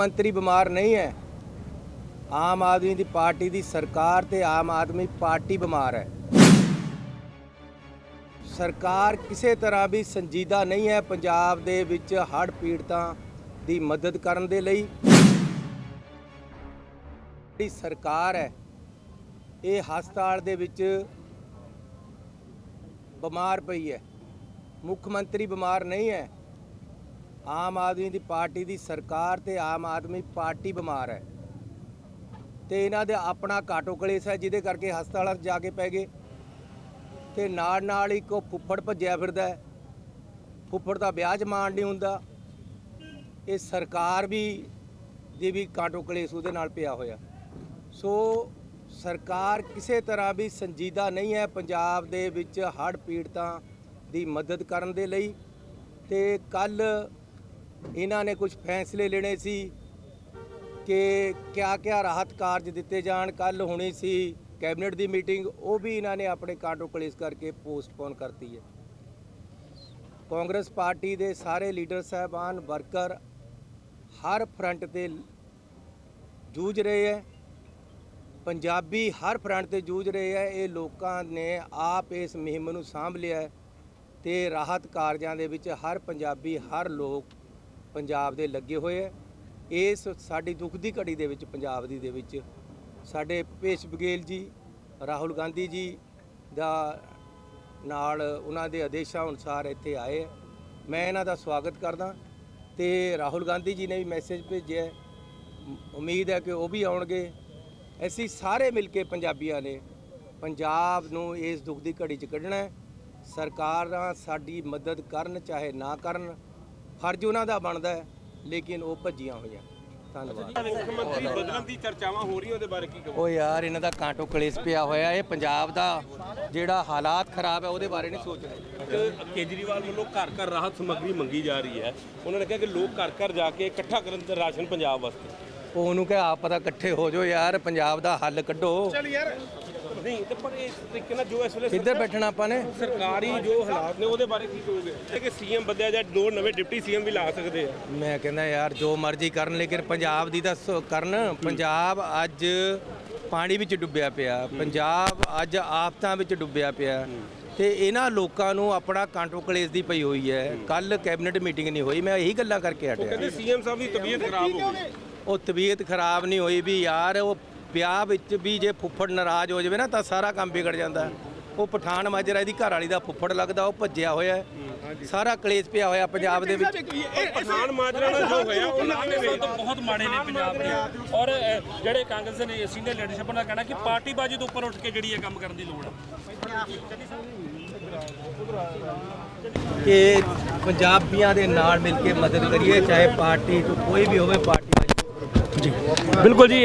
ਮੰਤਰੀ ਬਿਮਾਰ ਨਹੀਂ ਹੈ। ਆਮ ਆਦਮੀ ਦੀ ਪਾਰਟੀ ਦੀ ਸਰਕਾਰ ਤੇ ਆਮ ਆਦਮੀ ਪਾਰਟੀ ਬਿਮਾਰ ਹੈ। ਸਰਕਾਰ ਕਿਸੇ ਤਰ੍ਹਾਂ ਵੀ ਸੰਜੀਦਾ ਨਹੀਂ ਹੈ ਪੰਜਾਬ ਦੇ ਵਿੱਚ ਹੜ੍ਹ ਪੀੜਤਾਂ ਦੀ ਮਦਦ ਕਰਨ ਦੇ ਲਈ। ਜਿਹੜੀ ਸਰਕਾਰ ਹੈ, ਇਹ ਹਸਪਤਾਲ ਦੇ ਵਿੱਚ ਬਿਮਾਰ ਪਈ ਹੈ। ਮੁੱਖ ਮੰਤਰੀ ਬਿਮਾਰ ਨਹੀਂ ਹੈ। ਆਮ ਆਦਮੀ ਦੀ ਪਾਰਟੀ ਦੀ ਸਰਕਾਰ ਤੇ ਆਮ ਆਦਮੀ ਪਾਰਟੀ ਬਿਮਾਰ ਹੈ। ਤੇ ਇਹਨਾਂ ਦੇ ਆਪਣਾ ਕਾਟੋ ਕਲੇਸ਼ ਹੈ, ਜਿਹਦੇ ਕਰਕੇ ਹਸਪਤਾਲਾਂ 'ਚ ਜਾ ਕੇ ਪੈ ਗਏ। ਤੇ ਨਾਲ ਨਾਲ ਇੱਕ ਉਹ ਫੁੱਫੜ ਭੱਜਿਆ ਫਿਰਦਾ ਫੁੱਫੜ ਦਾ ਵਿਆਹ ਜਮਾਨ ਨਹੀਂ ਹੁੰਦਾ। ਇਹ ਸਰਕਾਰ ਵੀ, ਦੀ ਵੀ ਕਾਟੋ ਕਲੇਸ਼ ਉਹਦੇ ਨਾਲ ਪਿਆ ਹੋਇਆ। ਸੋ ਸਰਕਾਰ ਕਿਸੇ ਤਰ੍ਹਾਂ ਵੀ ਸੰਜੀਦਾ ਨਹੀਂ ਹੈ ਪੰਜਾਬ ਦੇ ਵਿੱਚ ਹੜ੍ਹ ਪੀੜਤਾਂ ਦੀ ਮਦਦ ਕਰਨ ਦੇ ਲਈ। ਤੇ ਕੱਲ ਇਹਨਾਂ ਨੇ ਕੁਝ ਫੈਸਲੇ ਲੈਣੇ ਸੀ ਕਿ ਕਿਆ ਕਿਆ ਰਾਹਤ ਕਾਰਜ ਦਿੱਤੇ ਜਾਣ ਕੱਲ ਹੋਣੀ ਸੀ ਕੈਬਨਿਟ ਦੀ ਮੀਟਿੰਗ, ਉਹ ਵੀ ਇਹਨਾਂ ਨੇ ਆਪਣੇ ਕਾਟੋ ਕਲੇਸ਼ ਕਰਕੇ ਪੋਸਟਪੋਨ ਕਰਤੀ ਹੈ। ਕਾਂਗਰਸ ਪਾਰਟੀ ਦੇ ਸਾਰੇ ਲੀਡਰ ਸਾਹਿਬਾਨ, ਵਰਕਰ ਹਰ ਫਰੰਟ ਤੇ ਜੂਝ ਰਹੇ ਹੈ। ਪੰਜਾਬੀ ਹਰ ਫਰੰਟ ਤੇ ਜੂਝ ਰਹੇ ਹੈ। ਇਹ ਲੋਕਾਂ ਨੇ ਆਪ ਇਸ ਮੁਹਿੰਮ ਨੂੰ ਸਾਂਭ ਲਿਆ ਹੈ ਤੇ ਰਾਹਤ ਕਾਰਜਾਂ ਦੇ ਵਿੱਚ ਹਰ ਪੰਜਾਬੀ, ਹਰ ਲੋਕ ਪੰਜਾਬ ਦੇ ਲੱਗੇ ਹੋਏ ਹੈ। ਇਸ ਸਾਡੀ ਦੁੱਖ ਦੀ ਘੜੀ ਦੇ ਵਿੱਚ, ਪੰਜਾਬ ਦੀ ਦੇ ਵਿੱਚ ਸਾਡੇ ਭੇਸ਼ ਬਗੇਲ ਜੀ, ਰਾਹੁਲ ਗਾਂਧੀ ਜੀ ਦਾ ਨਾਲ ਉਹਨਾਂ ਦੇ ਆਦੇਸ਼ਾਂ ਅਨੁਸਾਰ ਇੱਥੇ ਆਏ ਹੈ। ਮੈਂ ਇਹਨਾਂ ਦਾ ਸਵਾਗਤ ਕਰਦਾ ਤੇ ਰਾਹੁਲ ਗਾਂਧੀ ਜੀ ਨੇ ਵੀ ਮੈਸੇਜ ਭੇਜਿਆ ਉਮੀਦ ਹੈ ਕਿ ਉਹ ਵੀ ਆਉਣਗੇ। ਅਸੀਂ ਸਾਰੇ ਮਿਲ ਕੇ ਪੰਜਾਬੀਆਂ ਨੇ ਪੰਜਾਬ ਨੂੰ ਇਸ ਦੁੱਖ ਦੀ ਘੜੀ 'ਚ ਕੱਢਣਾ ਹੈ। ਸਰਕਾਰਾਂ ਸਾਡੀ ਮਦਦ ਕਰਨ, ਚਾਹੇ ਨਾ ਕਰਨ ਫਰਜ਼ ਉਹਨਾਂ ਦਾ ਬਣਦਾ ਹੈ ਲੇਕਿਨ ਉਹ ਭੱਜੀਆਂ ਹੋਈਆਂ। ਧੰਨਵਾਦ। ਮੁੱਖ ਮੰਤਰੀ ਬਦਲਣ ਦੀ ਚਰਚਾਵਾਂ ਹੋ ਰਹੀਆਂ ਉਹਦੇ ਬਾਰੇ ਕੀ ਕਹੋ ਉਹ ਯਾਰ ਇਹਨਾਂ ਦਾ ਕਾਂਟੋ ਕਲੇਸ਼ ਪਿਆ ਹੋਇਆ ਇਹ ਪੰਜਾਬ ਦਾ ਜਿਹੜਾ ਹਾਲਾਤ ਖਰਾਬ ਹੈ ਉਹਦੇ ਬਾਰੇ ਨਹੀਂ ਸੋਚ ਰਹੇ। ਕੇਜਰੀਵਾਲ ਵੱਲੋਂ ਘਰ ਘਰ ਰਾਹਤ ਸਮੱਗਰੀ ਮੰਗੀ ਜਾ ਰਹੀ ਹੈ। ਉਹਨਾਂ ਨੇ ਕਿਹਾ ਕਿ ਲੋਕ ਘਰ ਘਰ ਜਾ ਕੇ ਇਕੱਠਾ ਕਰਨ ਤੇ ਰਾਸ਼ਨ ਪੰਜਾਬ ਵਾਸਤੇ। ਉਹ ਉਹਨੂੰ ਕਹੇ ਆਪ ਪਤਾ ਇਕੱਠੇ ਹੋ ਜਾਓ ਯਾਰ ਪੰਜਾਬ ਦਾ ਹੱਲ ਕੱਢੋ। ਨਹੀਂ ਤੇ ਪਰ ਇਸ ਤਰੀਕੇ ਨਾਲ ਜੋ ਇਸ ਵੇਲੇ ਕਿੱਧਰ ਬੈਠਣਾ ਆਪਾਂ ਨੇ? ਸਰਕਾਰੀ ਜੋ ਹਾਲਾਤ ਨੇ ਉਹਦੇ ਬਾਰੇ ਕੀ ਕਹੋਗੇ? ਕਿ ਸੀਐਮ ਬਦਲਿਆ ਜਾਂ ਦੋ ਨਵੇਂ ਡਿਪਟੀ ਸੀਐਮ ਵੀ ਲਾ ਸਕਦੇ ਆ। ਮੈਂ ਕਹਿੰਦਾ ਯਾਰ ਜੋ ਮਰਜ਼ੀ ਕਰਨ ਲੇਕਿਨ ਪੰਜਾਬ ਦੀ ਤਾਂ ਕਰਨ। ਪੰਜਾਬ ਅੱਜ ਪਾਣੀ ਵਿੱਚ ਡੁੱਬਿਆ ਪਿਆ। ਪੰਜਾਬ ਅੱਜ ਆਫਤਾਂ ਵਿੱਚ ਡੁੱਬਿਆ ਪਿਆ। ਤੇ ਇਹਨਾਂ ਲੋਕਾਂ ਨੂੰ ਆਪਣਾ ਕਾਂਟੋ ਕਲੇਸ਼ ਦੀ ਪਈ ਹੋਈ ਹੈ। ਕੱਲ ਕੈਬਨਿਟ ਮੀਟਿੰਗ ਨਹੀਂ ਹੋਈ। ਮੈਂ ਇਹੀ ਗੱਲਾਂ ਕਰਕੇ ਹਟਿਆ। ਕਹਿੰਦੇ ਸੀਐਮ ਸਾਹਿਬ ਦੀ ਤਬੀਅਤ ਖਰਾਬ ਹੋ ਗਈ। ਉਹ ਤਬੀਅਤ ਖਰਾਬ ਨਹੀਂ ਹੋਈ ਵੀ ਯਾਰ ਉਹ ਵਿਆਹ ਵਿੱਚ ਵੀ ਜੇ ਫੁੱਫੜ ਨਾਰਾਜ਼ ਹੋ ਜਾਵੇ ਨਾ ਤਾਂ ਸਾਰਾ ਕੰਮ ਵਿਗੜ ਜਾਂਦਾ। ਉਹ ਪਠਾਨ ਮਾਜਰਾ ਦੀ ਘਰ ਵਾਲੀ ਦਾ ਫੁੱਫੜ ਲੱਗਦਾ ਉਹ ਭੱਜਿਆ ਹੋਇਆ। ਸਾਰਾ ਕਲੇਸ਼ ਪਿਆ ਹੋਇਆ ਪੰਜਾਬ ਦੇ ਵਿੱਚ। ਪਠਾਨ ਮਾਜਰਾ ਨਾਲ ਜੋ ਹੋਇਆ ਉਹਨਾਂ ਨੇ ਤਾਂ ਬਹੁਤ ਮਾੜੇ ਨੇ ਪੰਜਾਬ ਦੇ। ਔਰ ਜਿਹੜੇ ਕਾਂਗਰਸ ਦੇ ਸੀਨੀਅਰ ਲੀਡਰਸ਼ਿਪ ਦਾ ਕਹਿਣਾ ਕਿ ਪਾਰਟੀਬਾਜ਼ੀ ਤੋਂ ਉੱਪਰ ਉੱਠ ਕੇ ਜਿਹੜੀ ਇਹ ਕੰਮ ਕਰਨ ਦੀ ਲੋੜ ਹੈ ਕਿ ਪੰਜਾਬੀਆਂ ਦੇ ਨਾਲ ਮਿਲ ਕੇ ਮਦਦ ਕਰੀਏ ਚਾਹੇ ਪਾਰਟੀ ਤੋਂ ਕੋਈ ਵੀ ਹੋਵੇ ਪਾਰਟੀ ਬਿਲਕੁਲ ਜੀ